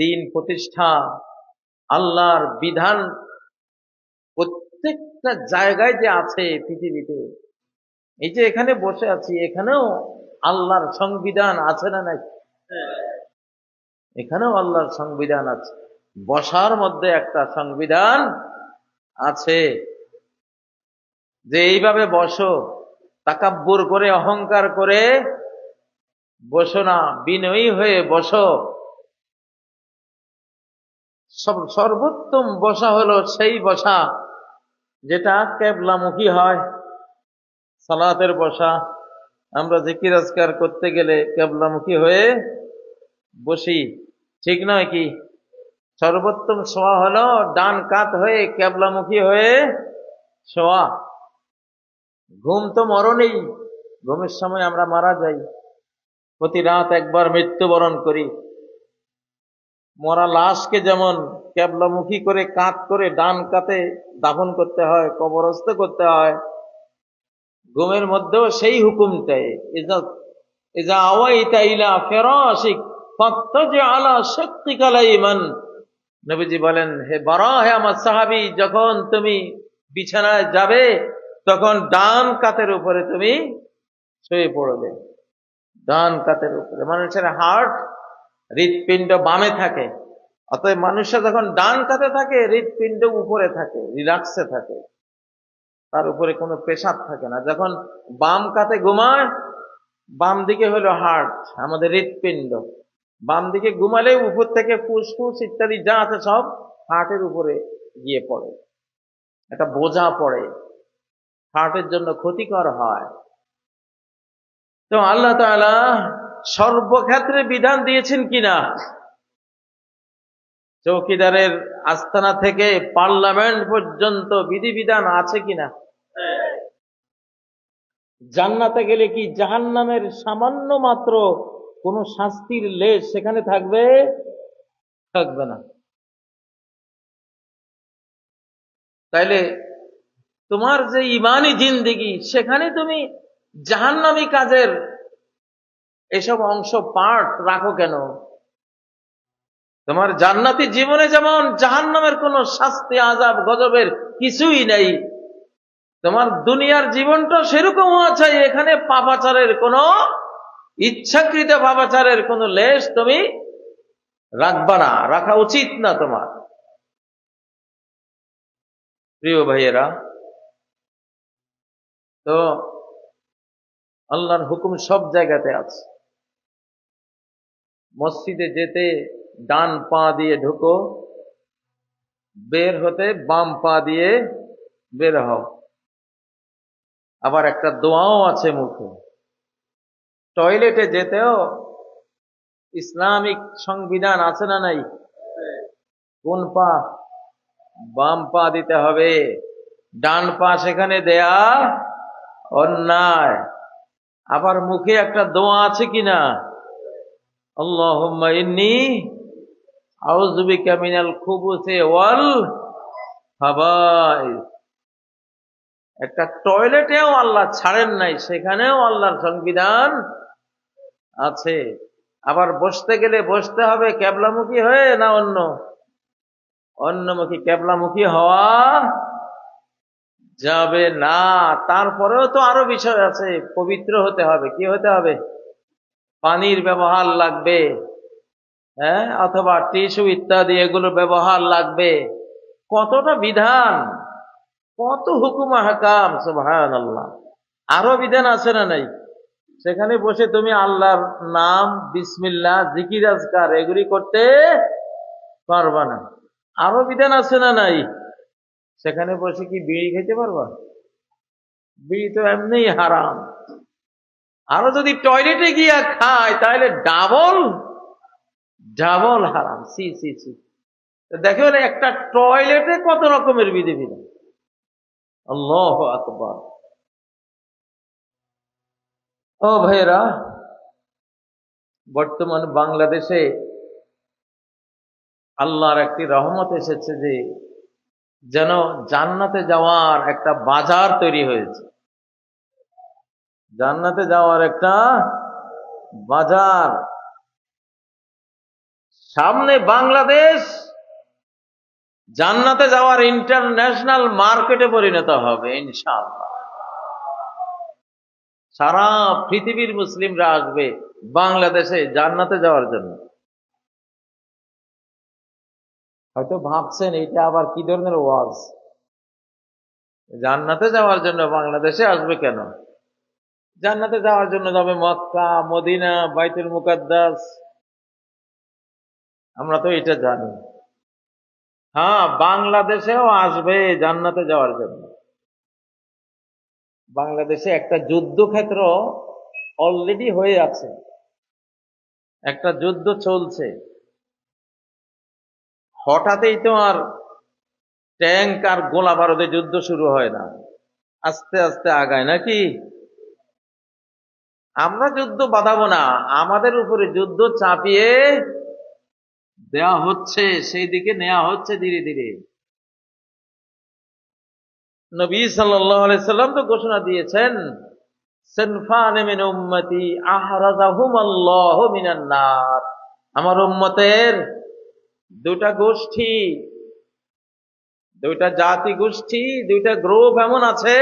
দিন প্রতিষ্ঠা, আল্লাহর বিধান প্রত্যেকটা জায়গায় যে আছে পৃথিবীতে, এই যে এখানে বসে আছি, এখানেও আল্লাহর সংবিধান আছে না নাই? এখানেও আল্লাহর সংবিধান আছে। বসার মধ্যে একটা সংবিধান আছে। যে এইভাবে বসো, তাকাব্বুর করে, অহংকার করে বসো না, বিনয়ী হয়ে বসো। সর্বোত্তম বসা হলো সেই বসা, যেটা কেবলামুখী হয়। সালাতের বসা। আমরা জিকির আজকার করতে গেলে কেবলামুখী হয়ে বসি। ঠিক নয় কি? সর্বোত্তম শোয়া হলো ডান কাত হয়ে কেবলামুখী হয়ে শোয়া। ঘুম তো মরণেই। ঘুমের সময় আমরা মারা যাই। প্রতি রাত একবার মৃত্যুবরণ করি। মরা লাশকে যেমন ক্যাবলামুখী করে কাত করে ডান কাতে দাফন করতে হয়, কবরস্থ করতে হয়, ঘুমের মধ্যেও সেই হুকুমটাই এজা নবীজি বলেন, হে বারা হে আমার সাহাবি, যখন তুমি বিছানায় যাবে, তখন ডান কাতের উপরে তুমি শুয়ে পড়বে। ডান কাতের উপরে মানুষের হার্ট হৃৎপিণ্ড বামে থাকে। অতএব মানুষের যখন ডান কাতে থাকে, হৃৎপিণ্ড উপরে থাকে রিল্যাক্সে থাকে। তার উপরে কোনো পেশাব থাকে না। যখন বাম কাতে ঘুমায়, বাম দিকে হলো হার্ট আমাদের হৃৎপিণ্ড। বাম দিকে ঘুমালে উপর থেকে ফুসফুস ইত্যাদি যা আছে সব হার্টের উপরে গিয়ে পড়ে। একটা বোঝা পড়ে। হার্টের জন্য ক্ষতিকর হয়। তো আল্লাহ তাআলা সর্বক্ষেত্রে বিধান দিয়েছেন কিনা? চৌকিদারের আস্তানা থেকে পার্লামেন্ট পর্যন্ত বিধিবিধান আছে কিনা? জান্নাতে গেলে কি জাহান্নামের সামান্য মাত্র কোন শাস্তির লেশ সেখানে থাকবে? থাকবে না। তাইলে তোমার যে ইমানি জিন্দিগি, সেখানে তুমি জাহান্নামী কাজের এসব অংশ পার্ট রাখো কেন? তোমার জান্নাতি জীবনে যেমন জাহান্নামের কোন শাস্তি আজাব গজবের কিছুই নেই, তোমার দুনিয়ার জীবনটা সেরকম আছে, এখানে পাপাচারের কোন, ইচ্ছাকৃত পাপাচারের কোন লেশ তুমি রাখবা না, রাখা উচিত না তোমার। প্রিয় ভাইয়েরা, তো আল্লাহর হুকুম সব জায়গাতে আছে। মসজিদে যেতে ডান পা দিয়ে ঢুকো, বের হতে বাম পা দিয়ে বের হও। আবার একটা দোয়াও আছে মুখে। টয়লেটে যেতেও ইসলামিক সংবিধান আছে না নাই? কোন পা? বাম পা দিতে হবে। ডান পা সেখানে দেয়া অন্যায়। আবার মুখে একটা দোয়া আছে কিনা? একটা টয়লেটেও আল্লাহ ছাড়েন নাই, সেখানেও আল্লাহর সংবিধান আছে। আবার বসতে গেলে বসতে হবে ক্যাবলামুখী হয়ে না অন্য? অন্যমুখী ক্যাবলামুখী হওয়া যাবে না। তারপরেও তো আরও বিষয় আছে, পবিত্র হতে হবে, কি হতে হবে? পানির ব্যবহার লাগবে হ্যাঁ? অথবা টিস্যু ইত্যাদি, এগুলো ব্যবহার লাগবে। কতটা বিধান? কত হুকুম হাকাম সুবহান আল্লাহ আরও বিধান আছে না নাই? সেখানে বসে তুমি আল্লাহর নাম, বিসমিল্লাহ, জিকির, আজকার, এগুলি করতে পারবা না। আরও বিধান আছে না নাই? সেখানে বসে কি বিড়ি খেতে পারবা? বিড়ি তো এমনিই হারাম। আরও যদি টয়লেটে গিয়া খায়, তাহলে ডাবল ডাবল হারাম। সি সি সি। দেখো একটা টয়লেটে কত রকমের বিধিবিধান? আল্লাহ আকবর। ও ভাইরা বর্তমান বাংলাদেশে আল্লাহর একটি রহমত এসেছে যে, যেন জান্নাতে যাওয়ার একটা বাজার তৈরি হয়েছে। জান্নাতে যাওয়ার একটা বাজার। সামনে বাংলাদেশ, জান্নাতে যাওয়ার ইন্টারন্যাশনাল মার্কেটে পরিণত হবে, ইনশাআল্লাহ। সারা পৃথিবীর মুসলিমরা আসবে বাংলাদেশে জান্নাতে যাওয়ার জন্য। হয়তো ভাবছেন এটা আবার কি ধরনের ওয়াজ? জান্নাতে যাওয়ার জন্য বাংলাদেশে আসবে কেন? জান্নাতে যাওয়ার জন্য যাবে মক্কা, মদিনা, বাইতুল মুকাদ্দাস। আমরা তো এটা জানি। হ্যাঁ বাংলাদেশেও আসবে জান্নাতে যাওয়ার জন্য। বাংলাদেশে একটা যুদ্ধক্ষেত্র অলরেডি হয়ে আছে। একটা যুদ্ধ চলছে। হঠাৎই তো আর ট্যাঙ্ক আর গোলা বারুদে যুদ্ধ শুরু হয় না। আস্তে আস্তে আগায় নাকি? আমরা যুদ্ধ বাঁধাবো না, আমাদের উপরে যুদ্ধ চাপিয়ে দেয়া হচ্ছে, সেই দিকে নেওয়া হচ্ছে ধীরে ধীরে। নবী সাল্লাম তো ঘোষণা দিয়েছেন আমার উম্মতের দুটা গোষ্ঠী, দুইটা জাতি গোষ্ঠী, দুইটা গ্রুপ এমন আছে